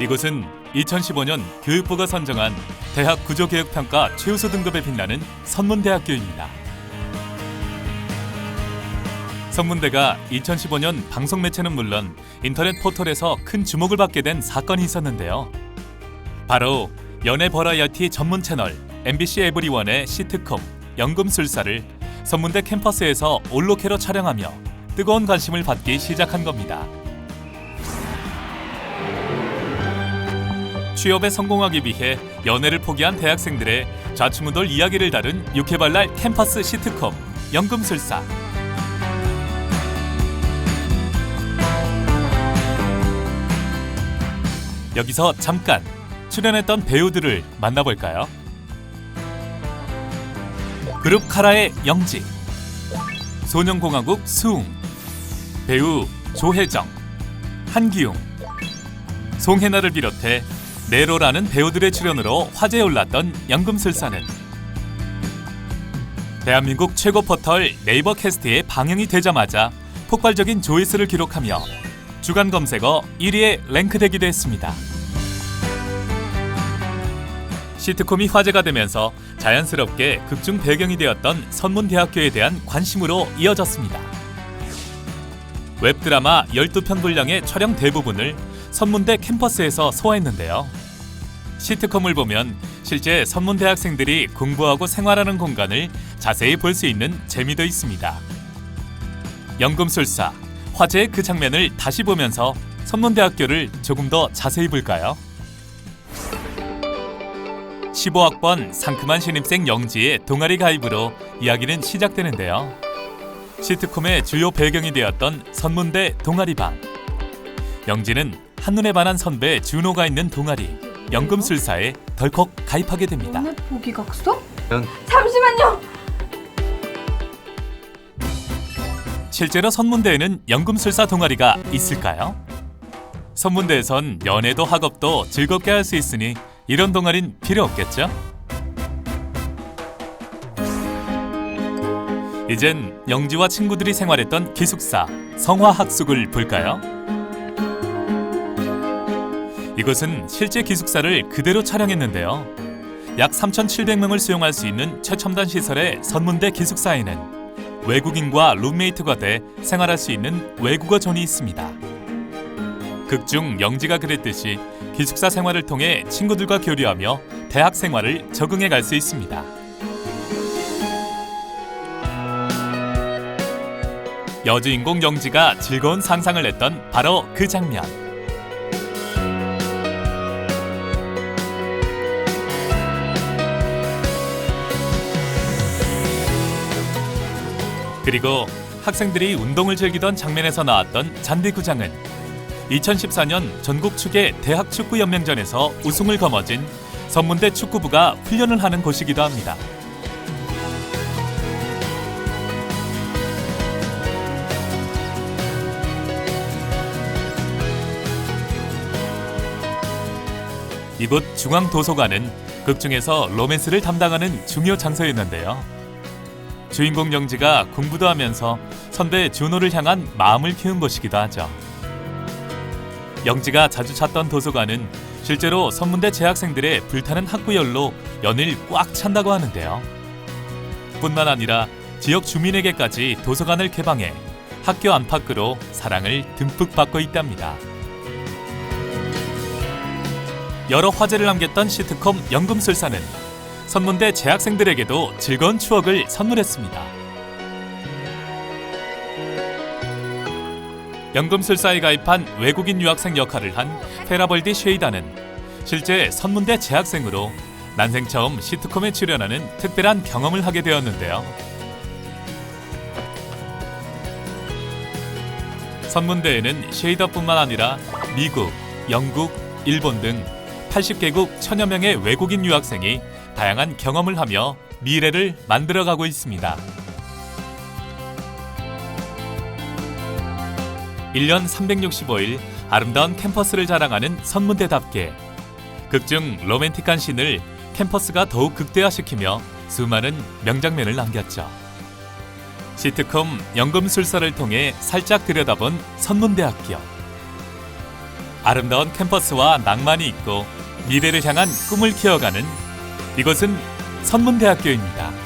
이곳은 2015년 교육부가 선정한 대학 구조교육평가 최우수 등급에 빛나는 선문대학교입니다. 선문대가 2015년 방송 매체는 물론 인터넷 포털에서 큰 주목을 받게 된 사건이 있었는데요. 바로 연예 버라이어티 전문 채널 MBC 에브리원의 시트콤 연금술사를 선문대 캠퍼스에서 올로케로 촬영하며 뜨거운 관심을 받기 시작한 겁니다. 취업에 성공하기 위해 연애를 포기한 대학생들의 좌충우돌 이야기를 다룬 유쾌발랄 캠퍼스 시트콤 연금술사 여기서 잠깐 출연했던 배우들을 만나볼까요? 그룹 카라의 영지 소년공화국 수웅 배우 조혜정 한기웅 송혜나를 비롯해 네로라는 배우들의 출연으로 화제에 올랐던 연금술사는 대한민국 최고 포털 네이버 캐스트에 방영이 되자마자 폭발적인 조회수를 기록하며 주간 검색어 1위에 랭크되기도 했습니다. 시트콤이 화제가 되면서 자연스럽게 극중 배경이 되었던 선문대학교에 대한 관심으로 이어졌습니다. 웹드라마 12편 분량의 촬영 대부분을 선문대 캠퍼스에서 소화했는데요. 시트콤을 보면 실제 선문대 학생들이 공부하고 생활하는 공간을 자세히 볼 수 있는 재미도 있습니다. 연금술사 화제의 그 장면을 다시 보면서 선문대학교를 조금 더 자세히 볼까요? 15학번 상큼한 신입생 영지의 동아리 가입으로 이야기는 시작되는데요. 시트콤의 주요 배경이 되었던 선문대 동아리방. 영지는 한눈에 반한 선배 준호가 있는 동아리 연금술사에 덜컥 가입하게 됩니다. 연애 포기 각서? 연- 잠시만요. 실제로 선문대에는 연금술사 동아리가 있을까요? 선문대에선 연애도 학업도 즐겁게 할 수 있으니 이런 동아리는 필요 없겠죠? 이젠 영지와 친구들이 생활했던 기숙사 성화학숙을 볼까요? 이곳은 실제 기숙사를 그대로 촬영했는데요. 약 3,700명을 수용할 수 있는 최첨단 시설의 선문대 기숙사에는 외국인과 룸메이트가 돼 생활할 수 있는 외국어 존이 있습니다. 극중 영지가 그랬듯이 기숙사 생활을 통해 친구들과 교류하며 대학 생활을 적응해 갈 수 있습니다. 여주인공 영지가 즐거운 상상을 했던 바로 그 장면. 그리고 학생들이 운동을 즐기던 장면에서 나왔던 잔디구장은 2014년 전국 축의 대학 축구 연맹전에서 우승을 거머쥔 선문대 축구부가 훈련을 하는 곳이기도 합니다. 이곳 중앙도서관은 극 중에서 로맨스를 담당하는 중요 장소였는데요. 주인공 영지가 공부도 하면서 선배 준호를 향한 마음을 키운 곳이기도 하죠. 영지가 자주 찾던 도서관은 실제로 선문대 재학생들의 불타는 학구열로 연일 꽉 찬다고 하는데요. 뿐만 아니라 지역 주민에게까지 도서관을 개방해 학교 안팎으로 사랑을 듬뿍 받고 있답니다. 여러 화제를 남겼던 시트콤 연금술사는 선문대 재학생들에게도 즐거운 추억을 선물했습니다. 연금술사에 가입한 외국인 유학생 역할을 한 페라벌디 쉐이다는 실제 선문대 재학생으로 난생 처음 시트콤에 출연하는 특별한 경험을 하게 되었는데요. 선문대에는 쉐이더뿐만 아니라 미국, 영국, 일본 등 80개국 천여 명의 외국인 유학생이 다양한 경험을 하며 미래를 만들어가고 있습니다. 1년 365일 아름다운 캠퍼스를 자랑하는 선문대답게 극중 로맨틱한 씬을 캠퍼스가 더욱 극대화시키며 수많은 명장면을 남겼죠. 시트콤 연금술사를 통해 살짝 들여다본 선문대학교. 아름다운 캠퍼스와 낭만이 있고 미래를 향한 꿈을 키워가는 이곳은 선문대학교입니다.